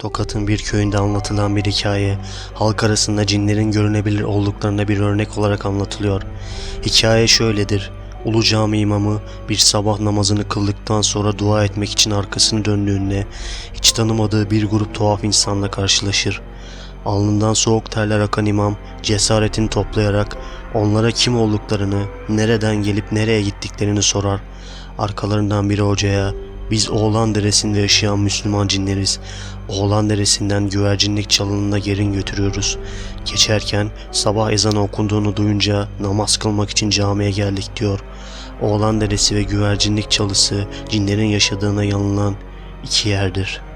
Tokat'ın bir köyünde anlatılan bir hikaye, halk arasında cinlerin görünebilir olduklarına bir örnek olarak anlatılıyor. Hikaye şöyledir. Ulu Cami imamı bir sabah namazını kıldıktan sonra dua etmek için arkasını döndüğünde hiç tanımadığı bir grup tuhaf insanla karşılaşır. Alnından soğuk terler akan imam cesaretini toplayarak onlara kim olduklarını, nereden gelip nereye gittiklerini sorar. Arkalarından biri hocaya biz Oğlan Deresi'nde yaşayan Müslüman cinleriz. Oğlan Deresi'nden güvercinlik çalınına gerin götürüyoruz. Geçerken sabah ezanı okunduğunu duyunca namaz kılmak için camiye geldik diyor. Oğlan Deresi ve güvercinlik çalısı cinlerin yaşadığına yanılan iki yerdir.''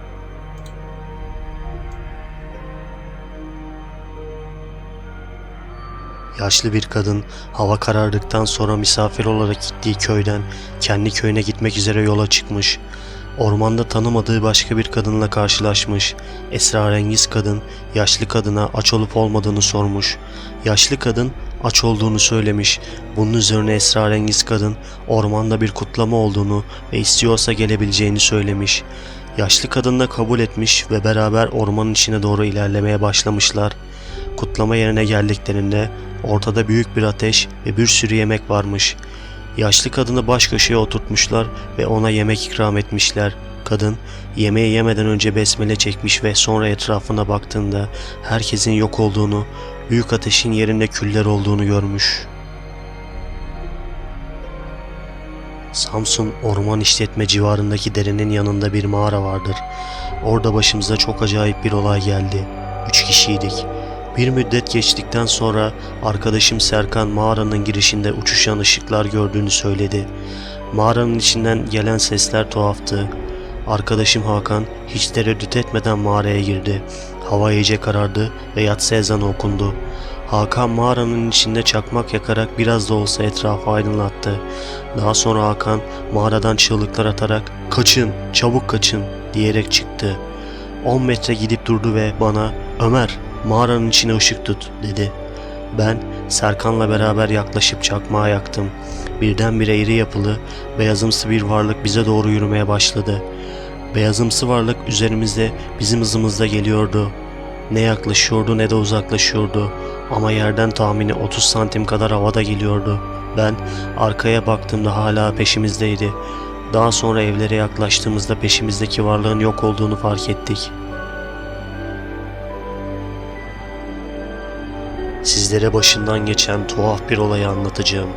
Yaşlı bir kadın hava karardıktan sonra misafir olarak gittiği köyden kendi köyüne gitmek üzere yola çıkmış. Ormanda tanımadığı başka bir kadınla karşılaşmış. Esrarengiz kadın yaşlı kadına aç olup olmadığını sormuş. Yaşlı kadın aç olduğunu söylemiş. Bunun üzerine esrarengiz kadın ormanda bir kutlama olduğunu ve istiyorsa gelebileceğini söylemiş. Yaşlı kadın da kabul etmiş ve beraber ormanın içine doğru ilerlemeye başlamışlar. Kutlama yerine geldiklerinde ortada büyük bir ateş ve bir sürü yemek varmış. Yaşlı kadını baş köşeye oturtmuşlar ve ona yemek ikram etmişler. Kadın yemeği yemeden önce besmele çekmiş ve sonra etrafına baktığında herkesin yok olduğunu, büyük ateşin yerinde küller olduğunu görmüş. Samsun Orman İşletme civarındaki derenin yanında bir mağara vardır. Orada başımıza çok acayip bir olay geldi. Üç kişiydik. Bir müddet geçtikten sonra arkadaşım Serkan mağaranın girişinde uçuşan ışıklar gördüğünü söyledi. Mağaranın içinden gelen sesler tuhaftı. Arkadaşım Hakan hiç tereddüt etmeden mağaraya girdi. Hava iyice karardı ve yatsı ezanı okundu. Hakan mağaranın içinde çakmak yakarak biraz da olsa etrafı aydınlattı. Daha sonra Hakan mağaradan çığlıklar atarak "Kaçın, çabuk kaçın." diyerek çıktı. 10 metre gidip durdu ve bana "Ömer, mağaranın içine ışık tut dedi. Ben Serkan'la beraber yaklaşıp çakmağı yaktım. Birdenbire iri yapılı, beyazımsı bir varlık bize doğru yürümeye başladı. Beyazımsı varlık üzerimizde bizim hızımızda geliyordu. Ne yaklaşıyordu ne de uzaklaşıyordu. Ama yerden tahmini 30 santim kadar havada geliyordu. Ben arkaya baktığımda hala peşimizdeydi. Daha sonra evlere yaklaştığımızda peşimizdeki varlığın yok olduğunu fark ettik. Sizlere başından geçen tuhaf bir olayı anlatacağım.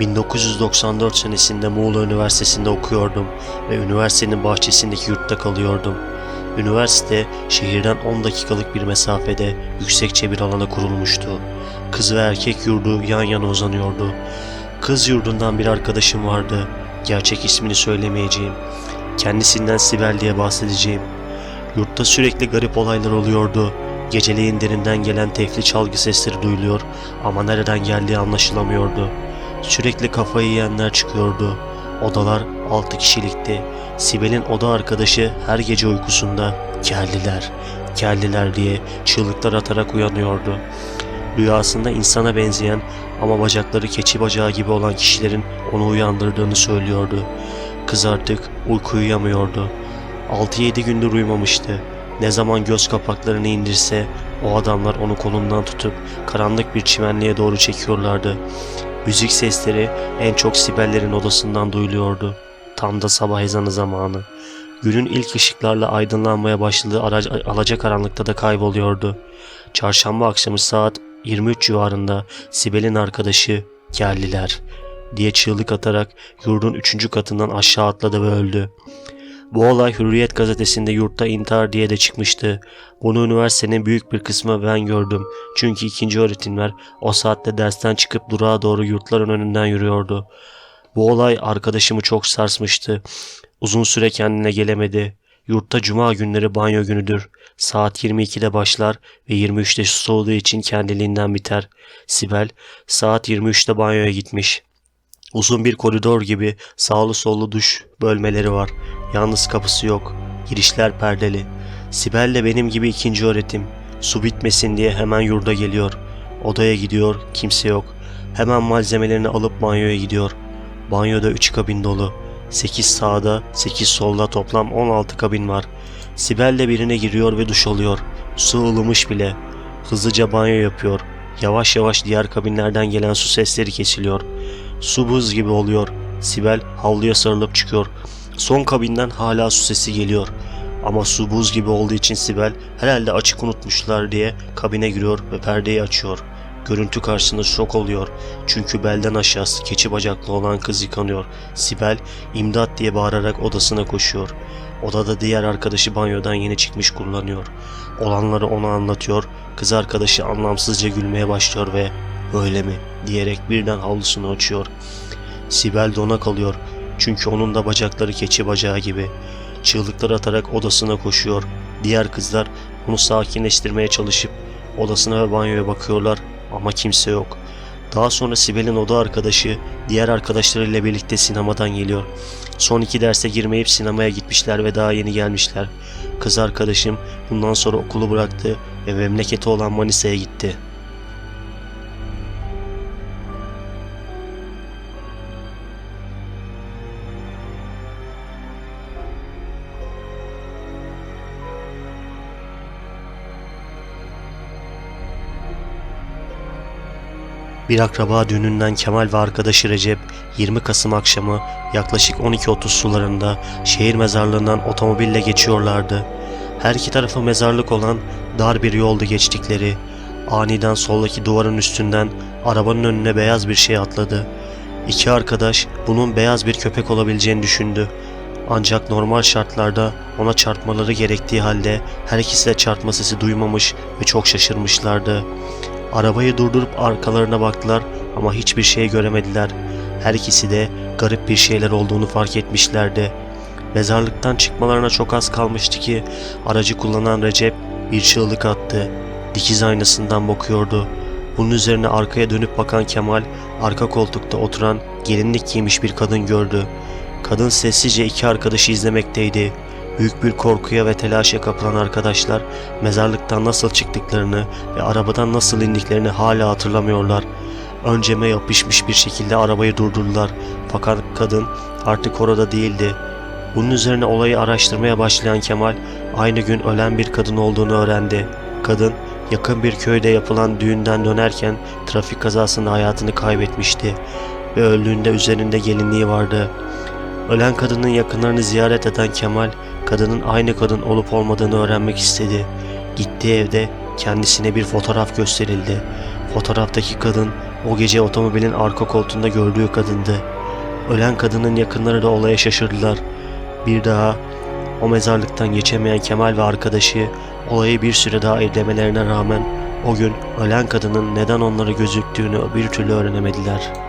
1994 senesinde Muğla Üniversitesi'nde okuyordum ve üniversitenin bahçesindeki yurtta kalıyordum. Üniversite şehirden 10 dakikalık bir mesafede yüksekçe bir alana kurulmuştu. Kız ve erkek yurdu yan yana uzanıyordu. Kız yurdundan bir arkadaşım vardı. Gerçek ismini söylemeyeceğim. Kendisinden Sibel diye bahsedeceğim. Yurtta sürekli garip olaylar oluyordu. Geceleyin derinden gelen tefli çalgı sesleri duyuluyor ama nereden geldiği anlaşılamıyordu. Sürekli kafayı yiyenler çıkıyordu. Odalar 6 kişilikti. Sibel'in oda arkadaşı her gece uykusunda geldiler, geldiler diye çığlıklar atarak uyanıyordu. Rüyasında insana benzeyen ama bacakları keçi bacağı gibi olan kişilerin onu uyandırdığını söylüyordu. Kız artık uyku uyuyamıyordu. 6-7 gündür uyumamıştı. Ne zaman göz kapaklarını indirse o adamlar onu kolundan tutup karanlık bir çimenliğe doğru çekiyorlardı. Müzik sesleri en çok Sibellerin odasından duyuluyordu. Tam da sabah ezanı zamanı. Günün ilk ışıklarla aydınlanmaya başladığı ara- alacakaranlıkta da kayboluyordu. Çarşamba akşamı saat 23 civarında Sibel'in arkadaşı geldiler diye çığlık atarak yurdun üçüncü katından aşağı atladı ve öldü. Bu olay Hürriyet gazetesinde yurtta intihar diye de çıkmıştı. Bunu üniversitenin büyük bir kısmı ben gördüm. Çünkü ikinci öğretimler o saatte dersten çıkıp durağa doğru yurtların önünden yürüyordu. Bu olay arkadaşımı çok sarsmıştı. Uzun süre kendine gelemedi. Yurtta cuma günleri banyo günüdür. Saat 22'de başlar ve 23'te su soğuduğu için kendiliğinden biter. Sibel saat 23'te banyoya gitmiş. Uzun bir koridor gibi sağlı sollu duş bölmeleri var. Yalnız kapısı yok. Girişler perdeli. Sibel de benim gibi ikinci öğretim. Su bitmesin diye hemen yurda geliyor. Odaya gidiyor, kimse yok. Hemen malzemelerini alıp banyoya gidiyor. Banyoda 3 kabin dolu. 8 sağda, 8 solda toplam 16 kabin var. Sibel de birine giriyor ve duş alıyor. Su ılımış bile. Hızlıca banyo yapıyor. Yavaş yavaş diğer kabinlerden gelen su sesleri kesiliyor. Su buz gibi oluyor. Sibel havluya sarılıp çıkıyor. Son kabinden hala su sesi geliyor. Ama su buz gibi olduğu için Sibel herhalde açık unutmuşlar diye kabine giriyor ve perdeyi açıyor. Görüntü karşısında şok oluyor. Çünkü belden aşağısı keçi bacaklı olan kız yıkanıyor. Sibel imdat diye bağırarak odasına koşuyor. Odada diğer arkadaşı banyodan yeni çıkmış kullanıyor. Olanları ona anlatıyor. Kız arkadaşı anlamsızca gülmeye başlıyor ve öyle mi diyerek birden havlusunu açıyor. Sibel dona kalıyor. Çünkü onun da bacakları keçi bacağı gibi. Çığlıklar atarak odasına koşuyor. Diğer kızlar onu sakinleştirmeye çalışıp odasına ve banyoya bakıyorlar ama kimse yok. Daha sonra Sibel'in oda arkadaşı diğer arkadaşlarıyla birlikte sinemadan geliyor. Son iki derse girmeyip sinemaya gitmişler ve daha yeni gelmişler. Kız arkadaşım bundan sonra okulu bıraktı ve memleketi olan Manisa'ya gitti. Bir akraba düğününden Kemal ve arkadaşı Recep 20 Kasım akşamı yaklaşık 12.30 sularında şehir mezarlığından otomobille geçiyorlardı. Her iki tarafı mezarlık olan dar bir yoldu geçtikleri. Aniden soldaki duvarın üstünden arabanın önüne beyaz bir şey atladı. İki arkadaş bunun beyaz bir köpek olabileceğini düşündü. Ancak normal şartlarda ona çarpmaları gerektiği halde her ikisi de çarpma sesi duymamış ve çok şaşırmışlardı. Arabayı durdurup arkalarına baktılar ama hiçbir şey göremediler. Her ikisi de garip bir şeyler olduğunu fark etmişlerdi. Mezarlıktan çıkmalarına çok az kalmıştı ki aracı kullanan Recep bir çığlık attı. Dikiz aynasından bakıyordu. Bunun üzerine arkaya dönüp bakan Kemal arka koltukta oturan gelinlik giymiş bir kadın gördü. Kadın sessizce iki arkadaşı izlemekteydi. Büyük bir korkuya ve telaşa kapılan arkadaşlar mezarlıktan nasıl çıktıklarını ve arabadan nasıl indiklerini hala hatırlamıyorlar. Önceme yapışmış bir şekilde arabayı durdurdular fakat kadın artık orada değildi. Bunun üzerine olayı araştırmaya başlayan Kemal aynı gün ölen bir kadın olduğunu öğrendi. Kadın yakın bir köyde yapılan düğünden dönerken trafik kazasında hayatını kaybetmişti ve öldüğünde üzerinde gelinliği vardı. Ölen kadının yakınlarını ziyaret eden Kemal, kadının aynı kadın olup olmadığını öğrenmek istedi. Gittiği evde kendisine bir fotoğraf gösterildi. Fotoğraftaki kadın o gece otomobilin arka koltuğunda gördüğü kadındı. Ölen kadının yakınları da olaya şaşırdılar. Bir daha o mezarlıktan geçemeyen Kemal ve arkadaşı olayı bir süre daha irdemelerine rağmen o gün ölen kadının neden onları gözüktüğünü bir türlü öğrenemediler.